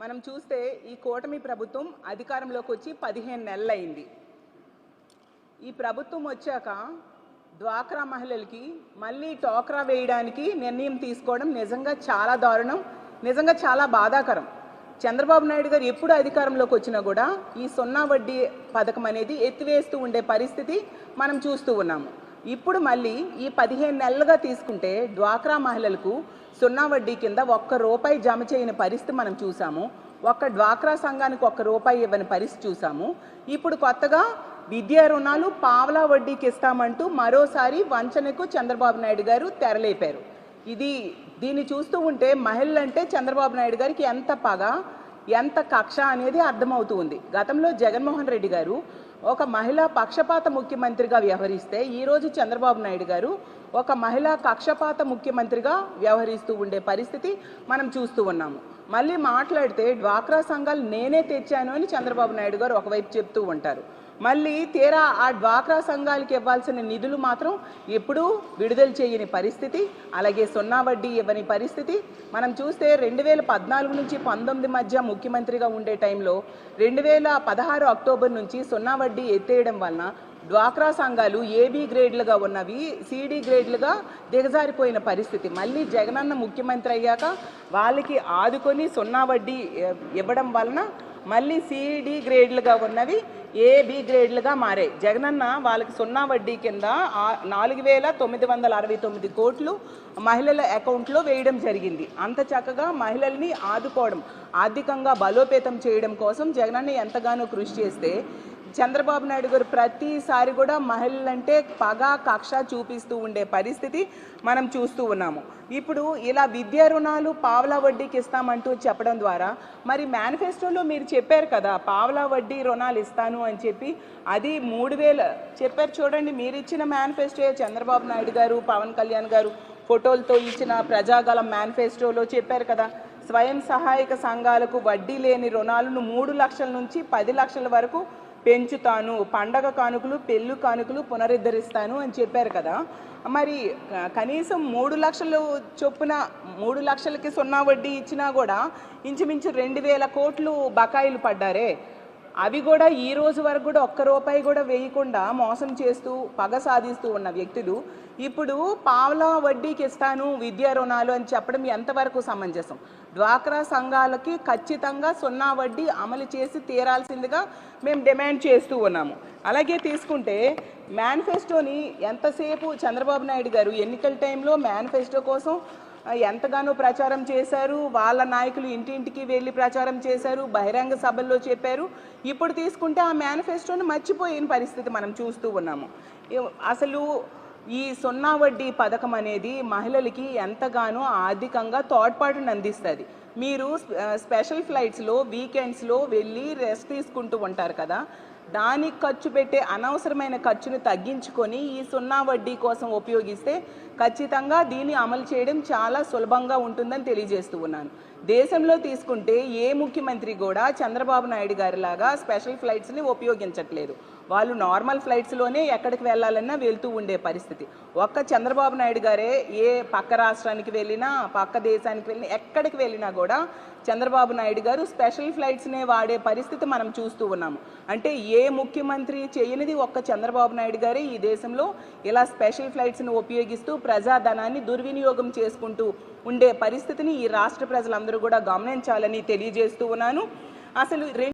మనం చూస్తే ఈ కూటమి ప్రభుత్వం అధికారంలోకి వచ్చి పదిహేను నెలలైంది. ఈ ప్రభుత్వం వచ్చాక డ్వాక్రా మహిళలకి మళ్ళీ టోక్రా వేయడానికి నిర్ణయం తీసుకోవడం నిజంగా చాలా దారుణం నిజంగా చాలా బాధాకరం. చంద్రబాబు నాయుడు గారు ఎప్పుడు అధికారంలోకి వచ్చినా కూడా ఈ సున్నా వడ్డీ పథకం అనేది ఎత్తివేస్తూ ఉండే పరిస్థితి మనం చూస్తూ ఉన్నాము. ఇప్పుడు మళ్ళీ ఈ పదిహేను నెలలుగా తీసుకుంటే డ్వాక్రా మహిళలకు సున్నా వడ్డీ కింద ఒక్క రూపాయి జమ చేయని పరిస్థితి మనం చూసాము. ఒక్క డ్వాక్రా సంఘానికి ఒక్క రూపాయి ఇవ్వని పరిస్థితి చూసాము. ఇప్పుడు కొత్తగా విద్యా రుణాలు పావలా వడ్డీకి ఇస్తామంటూ మరోసారి వంచనకు చంద్రబాబు నాయుడు గారు తెరలేపారు. ఇది దీన్ని చూస్తూ ఉంటే మహిళలంటే చంద్రబాబు నాయుడు గారికి ఎంత పగ ఎంత కక్ష అనేది అర్థమవుతూ ఉంది. గతంలో జగన్మోహన్ రెడ్డి గారు ఒక మహిళా పక్షపాత ముఖ్యమంత్రిగా వ్యవహరిస్తే ఈరోజు చంద్రబాబు నాయుడు గారు ఒక మహిళా కక్షపాత ముఖ్యమంత్రిగా వ్యవహరిస్తూ ఉండే పరిస్థితి మనం చూస్తూ ఉన్నాము. మళ్ళీ మాట్లాడితే డ్వాక్రా సంఘాలు నేనే తెచ్చాను అని చంద్రబాబు నాయుడు గారు ఒకవైపు చెప్తూ ఉంటారు. మళ్ళీ తీరా ఆ డ్వాక్రా సంఘాలకి ఇవ్వాల్సిన నిధులు మాత్రం ఎప్పుడూ విడుదల చేయని పరిస్థితి అలాగే సున్నా వడ్డీ ఇవ్వని పరిస్థితి. మనం చూస్తే రెండు వేల పద్నాలుగు నుంచి పంతొమ్మిది మధ్య ముఖ్యమంత్రిగా ఉండే టైంలో రెండు వేల పదహారు అక్టోబర్ నుంచి సున్నా వడ్డీ ఎత్తేయడం వలన డ్వాక్రా సంఘాలు ఏబీ గ్రేడ్లుగా ఉన్నవి సిడి గ్రేడ్లుగా దిగజారిపోయిన పరిస్థితి. మళ్ళీ జగనన్న ముఖ్యమంత్రి అయ్యాక వాళ్ళకి ఆదుకొని సున్నా వడ్డీ ఇవ్వడం వలన మళ్ళీ సిఈడి గ్రేడ్లుగా ఉన్నవి ఏబి గ్రేడ్లుగా మారాయి. జగనన్న వాళ్ళకి సున్నా వడ్డీ కింద నాలుగు వేల తొమ్మిది వందల అరవై తొమ్మిది కోట్లు మహిళల అకౌంట్లో వేయడం జరిగింది. అంత చక్కగా మహిళల్ని ఆదుకోవడం ఆర్థికంగా బలోపేతం చేయడం కోసం జగనన్న ఎంతగానో కృషి చేస్తే చంద్రబాబు నాయుడు గారు ప్రతిసారి కూడా మహిళలంటే పగ కక్ష చూపిస్తూ ఉండే పరిస్థితి మనం చూస్తూ ఉన్నాము. ఇప్పుడు ఇలా విద్యా రుణాలు పావలా వడ్డీకి ఇస్తామంటూ చెప్పడం ద్వారా మరి మేనిఫెస్టోలో మీరు చెప్పారు కదా పావలా వడ్డీ రుణాలు ఇస్తాను అని చెప్పి అది మూడు వేల చెప్పారు చూడండి మీరు ఇచ్చిన మేనిఫెస్టో చంద్రబాబు నాయుడు గారు పవన్ కళ్యాణ్ గారు ఫోటోలతో ఇచ్చిన ప్రజాగలం మేనిఫెస్టోలో చెప్పారు కదా స్వయం సహాయక సంఘాలకు వడ్డీ లేని రుణాలను మూడు లక్షల నుంచి పది లక్షల వరకు పెంచుతాను పండగ కానుకలు పెళ్ళు కానుకలు పునరుద్ధరిస్తాను అని చెప్పారు కదా. మరి కనీసం మూడు లక్షలు చొప్పున మూడు లక్షలకి సున్నా వడ్డీ ఇచ్చినా కూడా ఇంచుమించు రెండు వేల కోట్లు బకాయిలు పడ్డారే. అవి కూడా ఈ రోజు వరకు కూడా ఒక్క రూపాయి కూడా వేయకుండా మోసం చేస్తూ పగ సాధిస్తూ ఉన్న వ్యక్తులు ఇప్పుడు పావలా వడ్డీకి ఇస్తాను విద్యా రుణాలు అని చెప్పడం ఎంతవరకు సమంజసం? డ్వాక్రా సంఘాలకి ఖచ్చితంగా సున్నా వడ్డీ అమలు చేసి తీరాల్సిందిగా మేము డిమాండ్ చేస్తూ ఉన్నాము. అలాగే తీసుకుంటే మేనిఫెస్టోని ఎంతసేపు చంద్రబాబు నాయుడు గారు ఎన్నికల టైంలో మేనిఫెస్టో కోసం ఎంతగానో ప్రచారం చేశారు వాళ్ళ నాయకులు ఇంటింటికి వెళ్ళి ప్రచారం చేశారు బహిరంగ సభల్లో చెప్పారు. ఇప్పుడు తీసుకుంటే ఆ మేనిఫెస్టోని మర్చిపోయిన పరిస్థితి మనం చూస్తూ ఉన్నాము. అసలు ఈ సున్నా వడ్డీ పథకం అనేది మహిళలకి ఎంతగానో ఆర్థికంగా తోడ్పాటును అందిస్తుంది. మీరు స్పెషల్ ఫ్లైట్స్లో వీకెండ్స్లో వెళ్ళి రెస్ట్ తీసుకుంటూ ఉంటారు కదా. దానికి ఖర్చు పెట్టే అనవసరమైన ఖర్చును తగ్గించుకొని ఈ సున్నా వడ్డీ కోసం ఉపయోగిస్తే ఖచ్చితంగా దీన్ని అమలు చేయడం చాలా సులభంగా ఉంటుందని తెలియజేస్తూ ఉన్నాను. దేశంలో తీసుకుంటే ఏ ముఖ్యమంత్రి కూడా చంద్రబాబు నాయుడు గారిలాగా స్పెషల్ ఫ్లైట్స్ని ఉపయోగించట్లేదు. వాళ్ళు నార్మల్ ఫ్లైట్స్లోనే ఎక్కడికి వెళ్ళాలన్నా వెళ్తూ ఉండే పరిస్థితి. ఒక్క చంద్రబాబు నాయుడు గారే ఏ పక్క రాష్ట్రానికి వెళ్ళినా పక్క దేశానికి వెళ్ళినా ఎక్కడికి వెళ్ళినా కూడా కూడా చంద్రబాబు నాయుడు గారు స్పెషల్ ఫ్లైట్స్నే వాడే పరిస్థితి మనం చూస్తూ ఉన్నాము. అంటే ఏ ముఖ్యమంత్రి చేయనిది ఒక్క చంద్రబాబు నాయుడు గారే ఈ దేశంలో ఇలా స్పెషల్ ఫ్లైట్స్ని ఉపయోగిస్తూ ప్రజాధనాన్ని దుర్వినియోగం చేసుకుంటూ ఉండే పరిస్థితిని ఈ రాష్ట్ర ప్రజలందరూ కూడా గమనించాలని తెలియజేస్తూ ఉన్నాను. అసలు రెండు